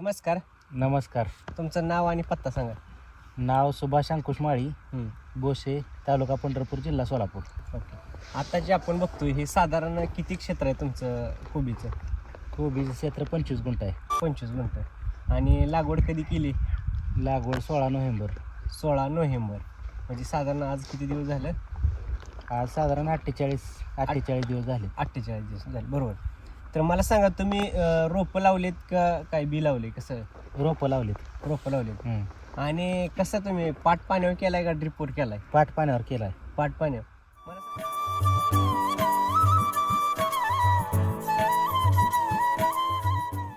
नमस्कार. नमस्कार. तुमचं नाव आणि पत्ता सांगा. नाव सुभाष अंकुश माळी. हम्म, बोशे तालुका पंढरपूर जिल्हा सोलापूर. ओके. आता जे आपण बघतोय हे साधारण किती क्षेत्र आहे तुमचं कोबीचं कोबीचं क्षेत्र पंचवीस गुंठ आहे. पंचवीस गुंठ आणि लागवड कधी केली? लागवड सोळा नोव्हेंबर. सोळा नोव्हेंबर. म्हणजे साधारण आज किती दिवस झाले? आज साधारण अठ्ठेचाळीस अठ्ठेचाळीस दिवस झाले. अठ्ठेचाळीस दिवस झाले. बरोबर. तर मला सांगा तुम्ही अं, रोपं लावलेत का काय बी लावले? कसं? रोपं लावलीत. रोपं लावलेत. हम्म. आणि कसं तुम्ही पाट पाण्यावर केलाय का ड्रिपवर केलाय? पाट पाण्यावर केलाय. पाट पाण्यावर. मला सांगा-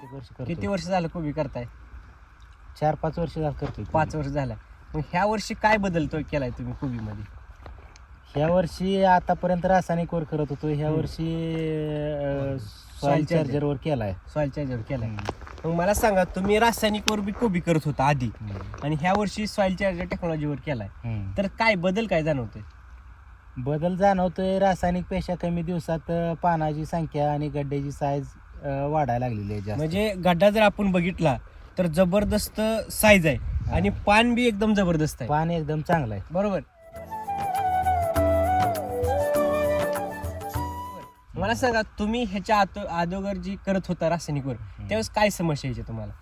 किती वर्ष किती करतो वर्ष झालं कोबी करताय? चार पाच वर्ष झालं करतोय. पाच वर्ष झालं. मग ह्या वर्षी काय बदलतोय केलाय तुम्ही कोबीमध्ये ह्या वर्षी आतापर्यंत रासायनिक वर करत होतो. ह्या. वर्षी सॉइल charger. चार्जर वर केलाय. सॉइल चार्जर केलाय. मग मला सांगा तुम्ही रासायनिकवर बी कोबी करत होता आधी. आणि ह्या वर्षी सॉइल चार्जर टेक्नॉलॉजीवर केलाय. हम्म. तर काय बदल काय जाणवतोय? बदल जाणवतोय रासायनिकपेक्षा कमी दिवसात अं, पानाची संख्या आणि गड्ड्याची साईज वाढायला लागलेली आहे जास्त. म्हणजे गड्डा जर आपण बघितला तर जबरदस्त साईज आहे. आणि पान बी एकदम जबरदस्त आहे. पान एकदम चांगलं आहे. बरोबर. मला सांगा तुम्ही ह्याच्या आत अगोदर जी करत होता रासायनिकवर त्यावेळेस काय समस्या यायची तुम्हाला?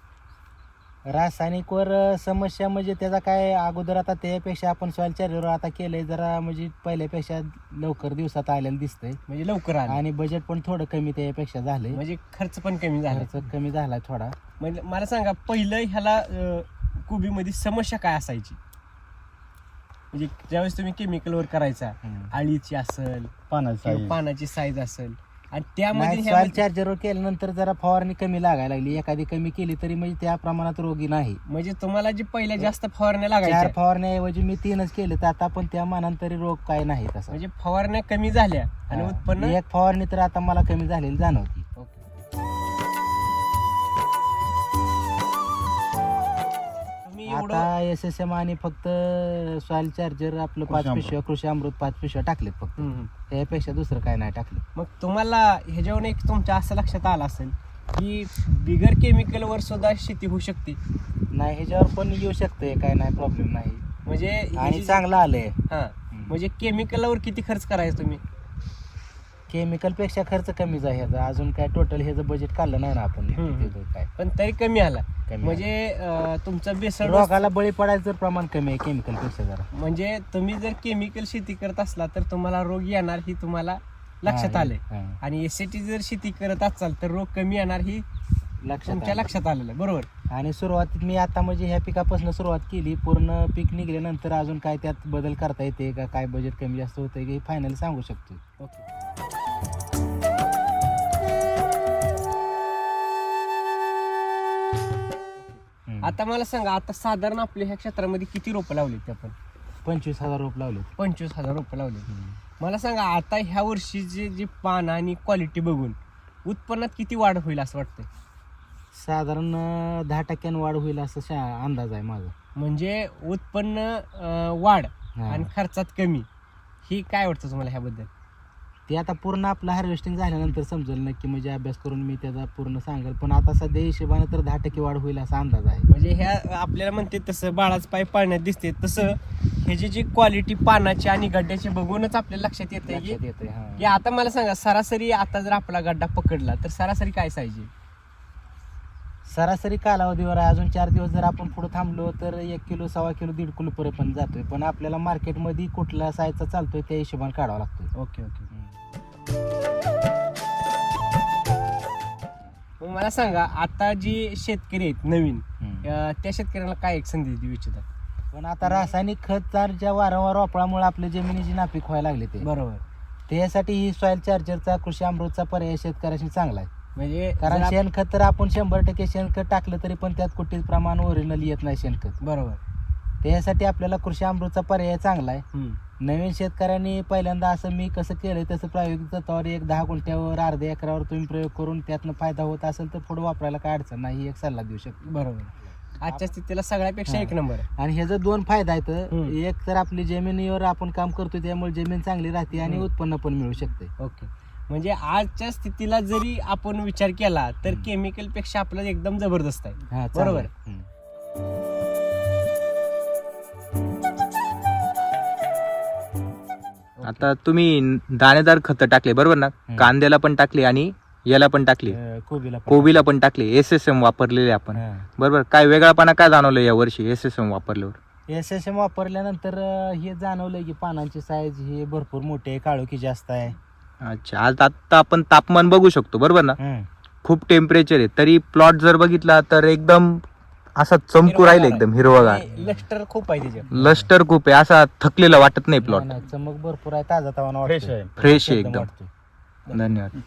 रासायनिकवर अं, समस्या म्हणजे त्याचा काय अगोदर आता त्यापेक्षा आपण सॉइल चार्जर आता केलंय जरा म्हणजे पहिल्यापेक्षा लवकर दिवसात आलेलं दिसतंय. म्हणजे लवकर आलं. आणि बजेट पण थोडं कमी त्यापेक्षा झालंय. म्हणजे खर्च पण कमी झाला. खर्च कमी झालाय थोडा. म्हणजे मला सांगा पहिलं ह्याला अं, कोबीमध्ये समस्या काय असायची? म्हणजे ज्यावेळेस तुम्ही केमिकलवर करायचा आळीची असेल किंवा पानाची साईज असेल. आणि त्यामध्ये चार्जरवर केल्यानंतर जरा फवारणी कमी लागायला लागली एखादी कमी केली तरी म्हणजे त्या प्रमाणात रोगी नाही. म्हणजे तुम्हाला जी पहिल्या जास्त फवारण्या चार लागायच्या फवारण्याऐवजी मी तीनच केले तर आता पण त्या मानानं तरी रोग काय नाही तसा. म्हणजे फवारण्या कमी झाल्या आणि. उत्पन्न एक फवारणी तर आता मला कमी झालेली जाणवती. एवढं? आता एस एस एम आणि फक्त सॉइल चार्जर आपलं पाच अमृत. पिशव्या कृषी अमृत पाच पिशव्या टाकलेत फक्त. हम्म, हम्म. त्यापेक्षा दुसरं काय नाही टाकलं. मग तुम्हाला ह्याच्यावरून एक तुमच्या असं लक्षात आलं असेल की बिगर केमिकलवर सुद्धा शेती होऊ शकते. नाही ह्याच्यावर पण येऊ शकते काय नाही प्रॉब्लेम नाही. म्हणजे आणि ह्याची- चांगलं आलंय. हा. म्हणजे केमिकलवर किती खर्च करायचा तुम्ही? केमिकलपेक्षा खर्च कमीच आहे ह्याचा. अजून काय टोटल ह्याचं बजेट काढलं नाही ना आपण. हम्म. काय. पण तरी कमी आला. कमी म्हणजे अं, तुमचं बेसळ रोगाला बळी पडायचं प्रमाण कमी आहे केमिकलपेक्षा जरा. म्हणजे तुम्ही जर केमिकल शेती करत असला तर तुम्हाला रोग येणार ही तुम्हाला लक्षात हा, आले हा. आणि एसटी जर शेती करत असाल तर रोग कमी येणार ही लक्षात तुमच्या आलं. लक्षात आलेलं आहे. बरोबर? आणि सुरुवातीत मी आता म्हणजे ह्या पिकापासून सुरुवात केली. पूर्ण पीक निघल्यानंतर अजून काय त्यात बदल करता येते का? काय बजेट कमी जास्त होतंय की फायनल सांगू शकतो ओके. आता मला सांगा आता साधारण आपल्या ह्या क्षेत्रामध्ये किती रोपं लावलीत आपण? पंचवीस हजार रोप लावले पंचवीस हजार रोपं लावली मला सांगा आता ह्या वर्षीचे जे पान आणि क्वालिटी बघून उत्पन्नात किती वाढ होईल असं वाटतंय? साधारण अं, दहा टक्क्यानं वाढ होईल असं शा- अंदाज आहे माझा. म्हणजे उत्पन्न अं, वाढ हा. आणि खर्चात कमी. ही काय वाटतं तुम्हाला ह्याबद्दल? ते आता पूर्ण आपलं हार्वेस्टिंग झाल्यानंतर समजेल नक्की म्हणजे अभ्यास करून मी त्याचा पूर्ण सांगेल. पण आता सध्या हिशोबाने तर दहा टक्के वाढ होईल असा अंदाज आहे. म्हणजे ह्या आपल्याला म्हणते तसं बाळाच पाय पाळण्यात दिसते तसं ह्याची जी क्वालिटी पानाची आणि गड्ड्याची बघूनच आपल्याला लक्षात येते की लक्षात की हा. आता मला सांगा सरासरी आता जर आपला गड्डा पकडला तर सरासरी काय साईज सरासरी कालावधीवर आहे. अजून चार दिवस जर आपण पुढे थांबलो तर एक किलो सव्वा किलो दीड किलो पर्यंत पण जातोय. पण आपल्याला मार्केटमध्ये कुठला साईजचा चालतोय त्या हिशोबाने काढावा लागतोय. Okay okay. मग मला सांगा आता जी शेतकरी आहेत नवीन अं, त्या शेतकऱ्यांना काय एक संदेश देऊ इच्छितात? पण आता रासायनिक खत ज्या वारंवार वापरामुळे आपल्या जमिनीची नापीक व्हायला लागली ते. बरोबर. त्यासाठी ही सॉइल चार्जरचा कृषी अमृतचा पर्याय शेतकऱ्याशी चांगला आहे. म्हणजे कारण जर आप- शेणखत तर आपण शंभर टक्के शेणखत टाकलं तरी पण त्यात कुठेच प्रमाण ओरिजिनल येत नाही शेणखत. बरोबर. त्यासाठी आपल्याला कृषी अमृतचा पर्याय चांगला आहे. नवीन शेतकऱ्यांनी पहिल्यांदा असं मी कसं केलंय तसं प्रायोगिक तत्वावर एक दहा गुंठ्यावर अर्ध्या एकरावर तुम्ही प्रयोग करून त्यातनं फायदा होत असेल तर पुढे वापरायला काय अडचण नाही एक सल्ला देऊ शकतो बरोबर आजच्या स्थितीला सगळ्यापेक्षा. एक नंबर आहे आणि ह्याचा दोन फायदा आहेत. एक तर आपली जमिनीवर आपण काम करतो त्यामुळे जमीन चांगली राहते आणि. उत्पन्न पण मिळू शकते ओके म्हणजे आजच्या स्थितीला जरी आपण विचार केला तर केमिकलपेक्षा आपलं एकदम जबरदस्त आहे बरोबर. आता तुम्ही दाणेदार खतं टाकले बरोबर ना. कांद्याला पण टाकले आणि याला पण टाकली. कोबीला पण. कोबीला पण टाकले. एस एस एम वापरलेले आपण. बरोबर? काय वेगळापणा काय जाणवलं या वर्षी एस एस एम वापरल्यावर? एस एस एम वापरल्यानंतर हे जाणवलं की पानांची साईज ही भरपूर मोठी आहे काळोखी जास्त आहे. अच्छा. आज आता आपण तापमान बघू शकतो बरोबर ना. खूप टेम्परेचर आहे. तरी प्लॉट जर बघितला तर एकदम असा चमकू राहील एकदम हिरवगार. लष्टर खूप आहे त्याच्यात लस्टर खूप आहे असा थकलेला वाटत नाही प्लॉट नाही, चमक भरपूर आहे ताजा तावाना Fresh आहे. Fresh आहे एकदम. धन्यवाद.